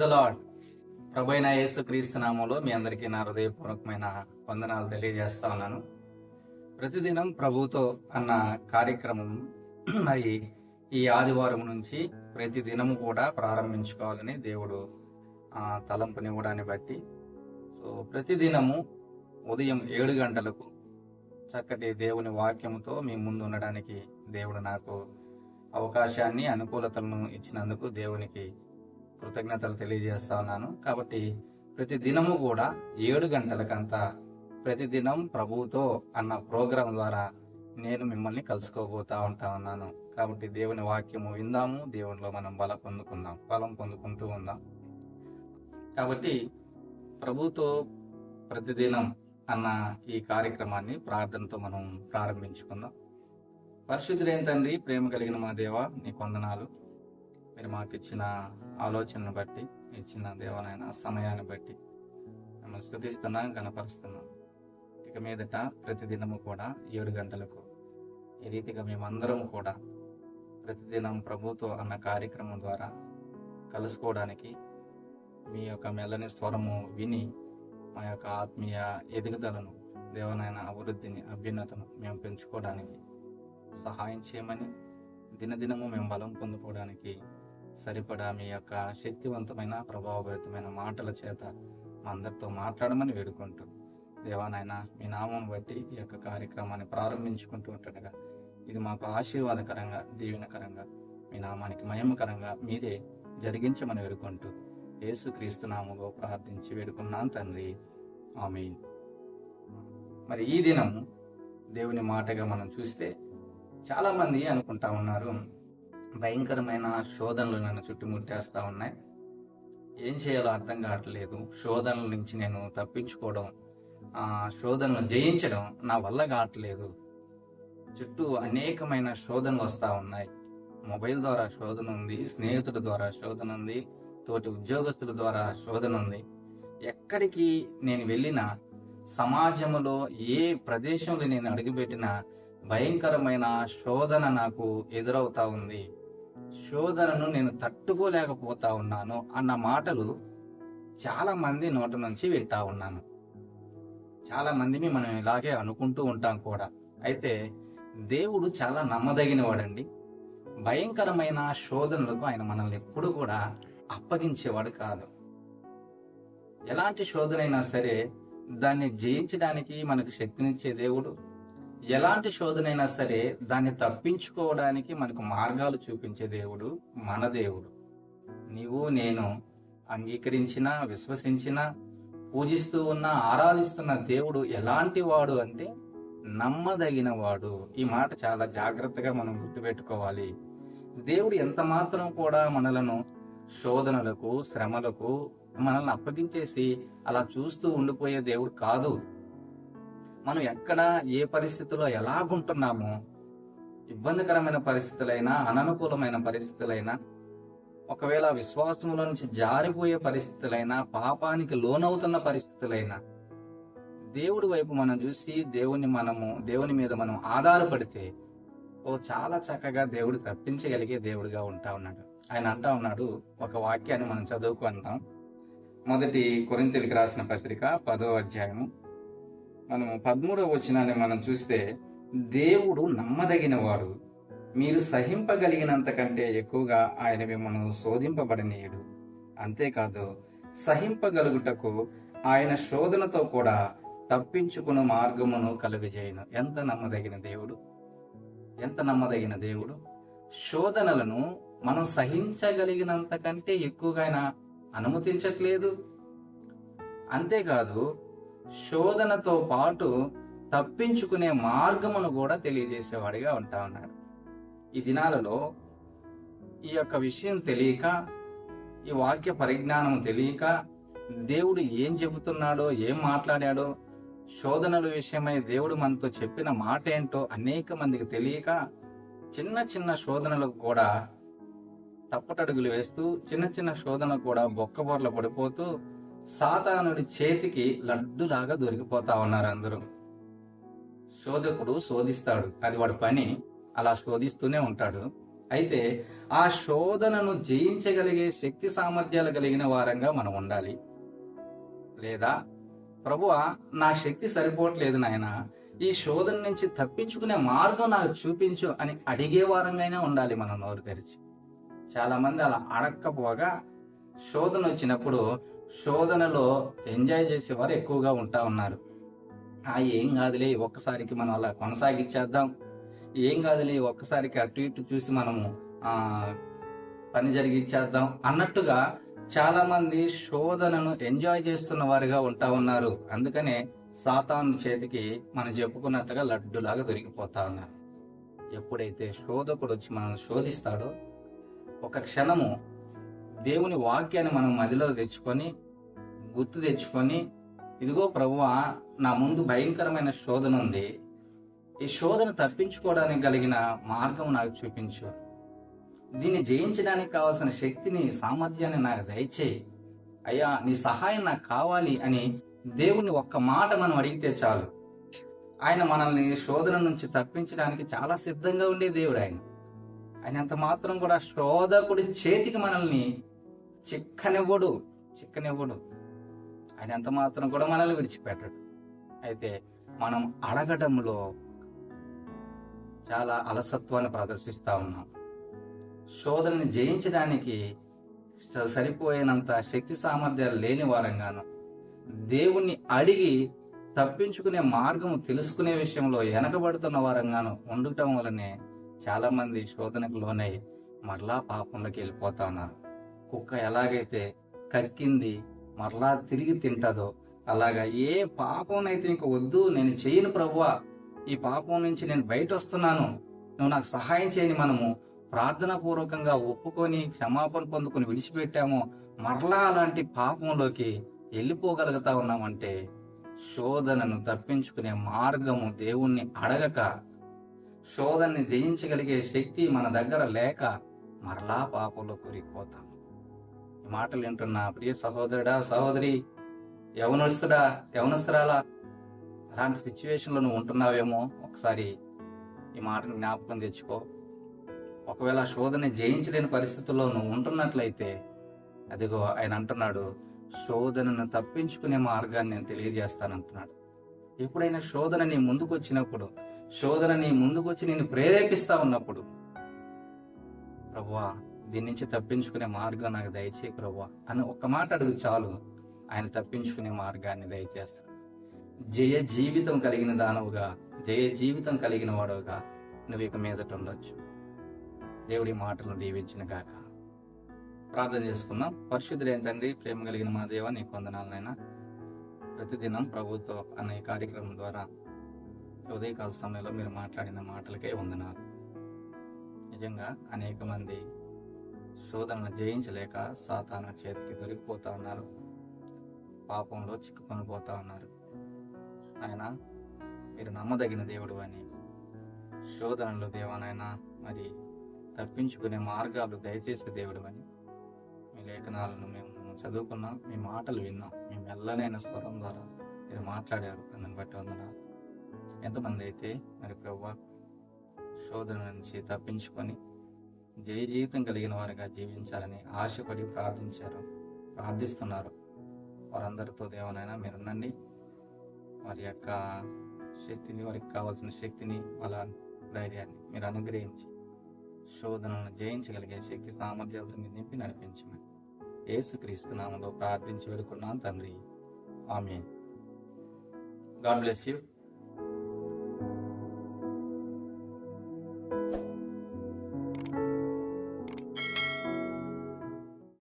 The lord ప్రభైన యేసు క్రీస్తు నామంలో మీ అందరికీ నా హృదయపూర్వకమైన వందనాలు తెలియజేస్తా ఉన్నాను. ప్రతిదినం ప్రభుతో అన్న కార్యక్రమం మరి ఈ ఆదివారం నుంచి ప్రతి దినము కూడా ప్రారంభించుకోవాలని దేవుడు తలంపునివ్వడాన్ని బట్టి. సో ప్రతిదినము ఉదయం ఏడు గంటలకు చక్కటి దేవుని వాక్యముతో మీ ముందు ఉండడానికి దేవుడు నాకు అవకాశాన్ని అనుకూలతలను ఇచ్చినందుకు దేవునికి కృతజ్ఞతలు తెలియజేస్తా ఉన్నాను. కాబట్టి ప్రతి దినము కూడా ఏడు గంటలకంతా ప్రతి దినం ప్రభువుతో అన్న ప్రోగ్రాం ద్వారా నేను మిమ్మల్ని కలుసుకోబోతా ఉంటా ఉన్నాను. కాబట్టి దేవుని వాక్యము విందాము దేవునిలో మనం బల పొందుకుందాం బలం పొందుకుంటూ ఉందాం. కాబట్టి ప్రభుతో ప్రతిదినం అన్న ఈ కార్యక్రమాన్ని ప్రార్థనతో మనం ప్రారంభించుకుందాం. పరిశుద్ధులేని తండ్రి ప్రేమ కలిగిన మా దేవ నీ కొందనాలు మీరు మాకు ఇచ్చిన ఆలోచనను బట్టి ఇచ్చిన దేవనైన సమయాన్ని బట్టి మేము స్థుతిస్తున్నాం కనపరుస్తున్నాం ఇక మీదట ప్రతిదినము కూడా ఏడు గంటలకు ఈ రీతిగా మేమందరం కూడా ప్రతిదినం ప్రభుతో అన్న కార్యక్రమం ద్వారా కలుసుకోవడానికి మీ యొక్క మెల్లని స్వరము విని మా యొక్క ఆత్మీయ ఎదుగుదలను దేవనైన అభివృద్ధిని అభ్యున్నతను మేము పెంచుకోవడానికి సహాయం చేయమని దినదినము మేము బలం పొందుకోవడానికి సరిపడా మీ యొక్క శక్తివంతమైన ప్రభావభరితమైన మాటల చేత మా అందరితో మాట్లాడమని వేడుకుంటూ దేవానైనా మీ నామం బట్టి ఈ యొక్క కార్యక్రమాన్ని ప్రారంభించుకుంటూ ఉంటుండగా ఇది మాకు ఆశీర్వాదకరంగా దీవెనకరంగా మీ నామానికి మహిమకరంగా మీరే జరిగించమని వేడుకుంటూ యేసు క్రీస్తు ప్రార్థించి వేడుకున్నాను తండ్రి. ఆమె మరి ఈ దినం దేవుని మాటగా మనం చూస్తే చాలామంది అనుకుంటా ఉన్నారు భయంకరమైన శోధనలు నన్ను చుట్టుముట్టేస్తూ ఉన్నాయి. ఏం చేయాలో అర్థం కావట్లేదు. శోధనల నుంచి నేను తప్పించుకోవడం శోధనలు జయించడం నా వల్ల కావట్లేదు. చుట్టూ అనేకమైన శోధనలు వస్తూ ఉన్నాయి. మొబైల్ ద్వారా శోధన ఉంది స్నేహితుల ద్వారా శోధన ఉంది తోటి ఉద్యోగస్తుల ద్వారా శోధన ఉంది. ఎక్కడికి నేను వెళ్ళినా సమాజంలో ఏ ప్రదేశంలో నేను అడుగుపెట్టినా భయంకరమైన శోధన నాకు ఎదురవుతా ఉంది. శోధనను నేను తట్టుకోలేకపోతా ఉన్నాను అన్న మాటలు చాలా మంది నోట నుంచి వింటా ఉన్నాను. చాలా మందిని మనం ఇలాగే అనుకుంటూ ఉంటాం కూడా. అయితే దేవుడు చాలా నమ్మదగిన వాడండి భయంకరమైన శోధనలకు ఆయన మనల్ని ఎప్పుడు కూడా అప్పగించేవాడు కాదు. ఎలాంటి శోధనైనా సరే దాన్ని జయించడానికి మనకు శక్తినిచ్చే దేవుడు ఎలాంటి శోధనైనా సరే దాన్ని తప్పించుకోవడానికి మనకు మార్గాలు చూపించే దేవుడు మన దేవుడు. నీవు నేను అంగీకరించిన విశ్వసించిన పూజిస్తూ ఉన్న ఆరాధిస్తున్న దేవుడు ఎలాంటి వాడు అంటే నమ్మదగిన వాడు. ఈ మాట చాలా జాగ్రత్తగా మనం గుర్తుపెట్టుకోవాలి. దేవుడు ఎంత మాత్రం కూడా మనలను శోధనలకు శ్రమలకు మనల్ని అప్పగించేసి అలా చూస్తూ ఉండిపోయే దేవుడు కాదు. మనం ఎక్కడ ఏ పరిస్థితిలో ఎలాగుంటున్నామో ఇబ్బందికరమైన పరిస్థితులైనా అననుకూలమైన పరిస్థితులైనా ఒకవేళ విశ్వాసంలో నుంచి జారిపోయే పరిస్థితులైనా పాపానికి లోనవుతున్న పరిస్థితులైనా దేవుడి వైపు మనం చూసి దేవుని మనము దేవుని మీద మనం ఆధారపడితే ఓ చాలా చక్కగా దేవుడు తప్పించగలిగే దేవుడిగా ఉంటా ఉన్నాడు. ఆయన అంటా ఉన్నాడు ఒక వాక్యాన్ని మనం చదువుకుందాం. మొదటి కొరింతలకు రాసిన పత్రిక పదో అధ్యాయము. మనము పదమూడవ వచనాన్ని మనం చూస్తే దేవుడు నమ్మదగినవాడు. మీరు సహింపగలిగినంత కంటే ఎక్కువగా ఆయన మిమ్మల్ని శోధింపబడనీయుడు. అంతేకాదు సహింపగలుగుటకు ఆయన శోధనతో కూడా తప్పించుకున్న మార్గమును కలుగజేయను. ఎంత నమ్మదగిన దేవుడు? ఎంత నమ్మదగిన దేవుడు? శోధనలను మనం సహించగలిగినంత కంటే ఎక్కువగా ఆయన అనుమతించట్లేదు. అంతేకాదు శోధనతో పాటు తప్పించుకునే మార్గమును కూడా తెలియజేసేవాడిగా ఉంటా ఉన్నాడు. ఈ దినాలలో ఈ యొక్క విషయం తెలియక ఈ వాక్య పరిజ్ఞానం తెలియక దేవుడు ఏం చెబుతున్నాడో ఏం మాట్లాడాడో శోధనల విషయమై దేవుడు మనతో చెప్పిన మాట ఏంటో అనేక మందికి తెలియక చిన్న చిన్న శోధనలకు కూడా తప్పటడుగులు వేస్తూ చిన్న చిన్న శోధనకు కూడా బొక్కబొర్ల పడిపోతూ సాతానుడి చేతికి లడ్డులాగా దొరికిపోతా ఉన్నారు అందరూ. శోధకుడు శోధిస్తాడు. అది వాడి పని. అలా శోధిస్తూనే ఉంటాడు. అయితే ఆ శోధనను జయించగలిగే శక్తి సామర్థ్యాలు కలిగిన వారంగా మనం ఉండాలి. లేదా ప్రభువ నా శక్తి సరిపోవట్లేదు నాయన. ఈ శోధన నుంచి తప్పించుకునే మార్గం నాకు చూపించు అని అడిగే వారంగా ఉండాలి మనం నోరు తెరిచి. చాలా మంది అలా అడక్కపోగా శోధన వచ్చినప్పుడు శోధనలో ఎంజాయ్ చేసేవారు ఎక్కువగా ఉంటా ఉన్నారు. ఆ ఏం కాదులే ఒక్కసారికి మనం అలా కొనసాగించేద్దాం. ఏం కాదులే ఒక్కసారికి అటు ఇటు చూసి మనము ఆ పని జరిగించేద్దాం అన్నట్టుగా చాలా మంది శోధనను ఎంజాయ్ చేస్తున్న వారిగా ఉంటా ఉన్నారు. అందుకనే సాతాను చేతికి మనం చెప్పుకున్నట్టుగా లడ్డులాగా దొరికిపోతా ఉన్నారు. ఎప్పుడైతే శోధకుడు వచ్చి మనల్ని శోధిస్తాడో ఒక క్షణము దేవుని వాక్యాన్ని మనం మదిలో తెచ్చుకొని గుర్తు తెచ్చుకొని ఇదిగో ప్రభువా నా ముందు భయంకరమైన శోధన ఉంది. ఈ శోధన తప్పించుకోవడానికి కలిగిన మార్గం నాకు చూపించు. దీన్ని జయించడానికి కావాల్సిన శక్తిని సామర్థ్యాన్ని నాకు దయచేయి. అయ్యా నీ సహాయం నాకు కావాలి అని దేవుని ఒక్క మాట మనం అడిగితే చాలు. ఆయన మనల్ని శోధన నుంచి తప్పించడానికి చాలా సిద్ధంగా ఉండే దేవుడు ఆయన. ఆయన అంత మాత్రం కూడా శోధకుడి చేతికి మనల్ని చిక్కనివ్వడు చిక్కనివ్వడు. ఆయన ఎంత మాత్రం కూడా మనల్ని విడిచిపెట్టడు. అయితే మనం అడగడంలో చాలా అలసత్వాన్ని ప్రదర్శిస్తూ ఉన్నాం. శోధనని జయించడానికి సరిపోయినంత శక్తి సామర్థ్యాలు లేని వారంగాను దేవుణ్ణి అడిగి తప్పించుకునే మార్గము తెలుసుకునే విషయంలో వెనకబడుతున్న వారంగాను ఉండటం వలనే చాలామంది శోధనకు లోనై మరలా పాపంలోకి వెళ్ళిపోతా ఉన్నారు. కుక్క ఎలాగైతే కక్కింది మరలా తిరిగి తింటదో అలాగా ఏ పాపంనైతే ఇంక వద్దు నేను చేయను ప్రభువా ఈ పాపం నుంచి నేను బయట వస్తున్నాను నువ్వు నాకు సహాయం చేయని మనము ప్రార్థన పూర్వకంగా ఒప్పుకొని క్షమాపణ పొందుకొని విడిచిపెట్టామో మరలా అలాంటి పాపంలోకి వెళ్ళిపోగలుగుతా ఉన్నామంటే శోధనను తప్పించుకునే మార్గము దేవుణ్ణి అడగక శోధనని జయించగలిగే శక్తి మన దగ్గర లేక మరలా పాపంలో కూరిపోతాం మాటలు వింటున్న ప్రియ సహోదరుడా సహోదరి యవనస్తుడా యవనస్తురాలా అలాంటి సిచ్యువేషన్లో నువ్వు ఉంటున్నావేమో? ఒకసారి ఈ మాటను జ్ఞాపకం తెచ్చుకో. ఒకవేళ శోధన జయించలేని పరిస్థితుల్లో నువ్వు ఉంటున్నట్లయితే అదిగో ఆయన అంటున్నాడు శోధనను తప్పించుకునే మార్గాన్ని నేను తెలియజేస్తానంటున్నాడు. ఎప్పుడైనా శోధన నీ ముందుకు వచ్చినప్పుడు శోధన నీ ముందుకు వచ్చి నేను ప్రేరేపిస్తా ఉన్నప్పుడు ప్రభువా దీని నుంచి తప్పించుకునే మార్గం నాకు దయచేయి ప్రభు. అని ఒక్క మాట అడుగు చాలు. ఆయన తప్పించుకునే మార్గాన్ని దయచేస్తాడు. జయ జీవితం కలిగిన దానవుగా జయ జీవితం కలిగిన వాడవుగా నువ్వు ఇక మీదట ఉండొచ్చు. దేవుడి మాటలను దీవించిన గాక. ప్రార్థన చేసుకుందాం. పరిశుద్ధులైన తండ్రి ప్రేమ కలిగిన మా దేవ నీ వందనాలనైనా ప్రతిదినం ప్రభుత్వ అనే కార్యక్రమం ద్వారా ఉదయకాల సమయంలో మీరు మాట్లాడిన మాటలకే వందనాలు. నిజంగా అనేక మంది శోధనను జయించలేక సాతాను చేతికి దొరికిపోతా ఉన్నారు. పాపంలో చిక్కుకొని పోతా ఉన్నారు. ఆయన మీరు నమ్మదగిన దేవుడు అని. శోధనలు దేవానైనా మరి తప్పించుకునే మార్గాలు దయచేసే దేవుడు అని. మీ లేఖనాలను మేము చదువుకున్నాం మీ మాటలు విన్నాం. మీ మెల్లనైన స్వరం ద్వారా మీరు మాట్లాడారు. అందుని బట్టి వందనాలు. ఎంతమంది అయితే మరి ప్రభు శోధన నుంచి తప్పించుకొని జయ జీవితం కలిగిన వారిగా జీవించాలని ఆశపడి ప్రార్థించారు. ప్రార్థిస్తున్నారు. వారందరితో దేవనైనా మీరునండి వారి యొక్క శక్తిని వారికి కావాల్సిన శక్తిని వాళ్ళ ధైర్యాన్ని మీరు అనుగ్రహించి శోధనను జయించగలిగే శక్తి సామర్థ్యాలతో మీరు నింపి నడిపించమని యేసుక్రీస్తు నామంలో ప్రార్థించి వేడుకున్నాను తండ్రి. ఆమె గాడ్ బ్లెస్ యూ.